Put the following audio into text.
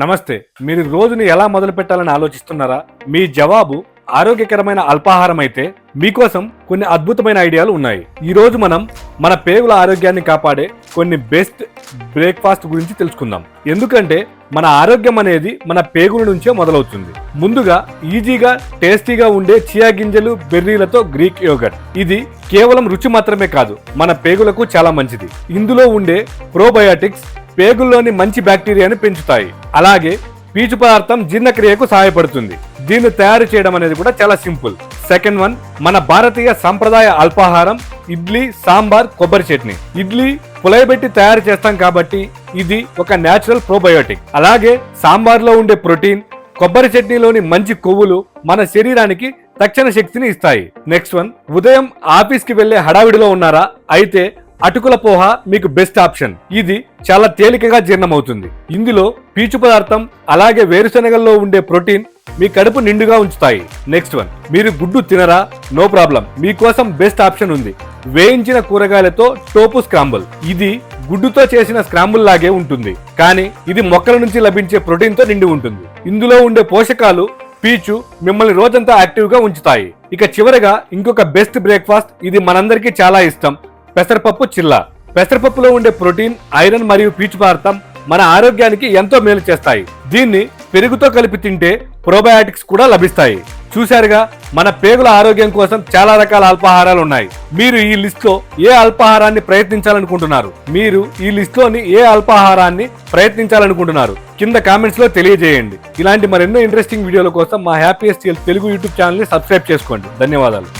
నమస్తే మీరు రోజుని ఎలా మొదలు పెట్టాలని ఆలోచిస్తున్నారా? మీ జవాబు ఆరోగ్యకరమైన అల్పాహారం అయితే మీకోసం కొన్ని అద్భుతమైన ఐడియాలు ఉన్నాయి. ఈ రోజు మనం మన పేగుల ఆరోగ్యాన్ని కాపాడే కొన్ని బెస్ట్ బ్రేక్ఫాస్ట్ గురించి తెలుసుకుందాం. ఎందుకంటే మన ఆరోగ్యం అనేది మన పేగుల నుంచే మొదలవుతుంది. ముందుగా ఈజీగా టేస్టీగా ఉండే చియా గింజలు బెర్రీలతో గ్రీక్ యోగట్ ఇది కేవలం రుచి మాత్రమే కాదు మన పేగులకు చాలా మంచిది. ఇందులో ఉండే ప్రోబయాటిక్స్ పేగుల్లోని మంచి బ్యాక్టీరియాని పెంచుతాయి. అలాగే పీచు పదార్థం జీర్ణక్రియకు సహాయపడుతుంది. దీన్ని తయారు చేయడం అనేది కూడా చాలా సింపుల్. సెకండ్ వన్ మన భారతీయ సంప్రదాయ అల్పాహారం ఇడ్లీ సాంబార్ కొబ్బరి చట్నీ. ఇడ్లీ పులయబెట్టి తయారు చేస్తాం కాబట్టి ఇది ఒక నేచురల్ ప్రోబయోటిక్ అలాగే సాంబార్లో ఉండే ప్రోటీన్ కొబ్బరి చట్నీలోని మంచి కొవ్వులు మన శరీరానికి తక్షణ శక్తిని ఇస్తాయి. నెక్స్ట్ వన్ ఉదయం ఆఫీస్కి వెళ్ళే హడావిడిలో ఉన్నారా? అయితే అటుకుల పోహ మీకు బెస్ట్ ఆప్షన్ ఇది చాలా తేలికగా జీర్ణమవుతుంది. ఇందులో పీచు పదార్థం అలాగే వేరుశనగల్లో ఉండే ప్రోటీన్ మీ కడుపు నిండుగా ఉంచుతాయి. నెక్స్ట్ వన్ మీరు గుడ్డు తినరా? నో ప్రాబ్లం మీకోసం బెస్ట్ ఆప్షన్ ఉంది. వేయించిన కూరగాయలతో టోపు స్క్రాంబుల్ ఇది గుడ్డుతో చేసిన స్క్రాంబుల్ లాగే ఉంటుంది. కానీ ఇది మొక్కల నుంచి లభించే ప్రోటీన్తో నిండి ఉంటుంది. ఇందులో ఉండే పోషకాలు పీచు మిమ్మల్ని రోజంతా యాక్టివ్గా ఉంచుతాయి. ఇక చివరగా ఇంకొక బెస్ట్ బ్రేక్ఫాస్ట్ ఇది మనందరికీ చాలా ఇష్టం. పెసరపప్పు చిల్ల. పెసరపప్పులో ఉండే ప్రోటీన్ ఐరన్ మరియు పీచు పదార్థం మన ఆరోగ్యానికి ఎంతో మేలు చేస్తాయి. దీన్ని పెరుగుతో కలిపి తింటే ప్రోబయాటిక్స్ కూడా లభిస్తాయి. చూశారుగా మన పేగుల ఆరోగ్యం కోసం చాలా రకాల అల్పాహారాలు ఉన్నాయి. మీరు ఈ లిస్ట్లో ఏ అల్పాహారాన్ని ప్రయత్నించాలనుకుంటున్నారు? మీరు ఈ లిస్ట్లోని ఏ అల్పాహారాన్ని ప్రయత్నించాలనుకుంటున్నారు? కింద కామెంట్స్లో తెలియజేయండి. ఇలాంటి మరెన్నో ఇంట్రెస్టింగ్ వీడియోల కోసం మా హ్యాపీఎస్టీఎల్ తెలుగు యూట్యూబ్ ఛానల్ని సబ్స్క్రైబ్ చేసుకోండి. ధన్యవాదాలు.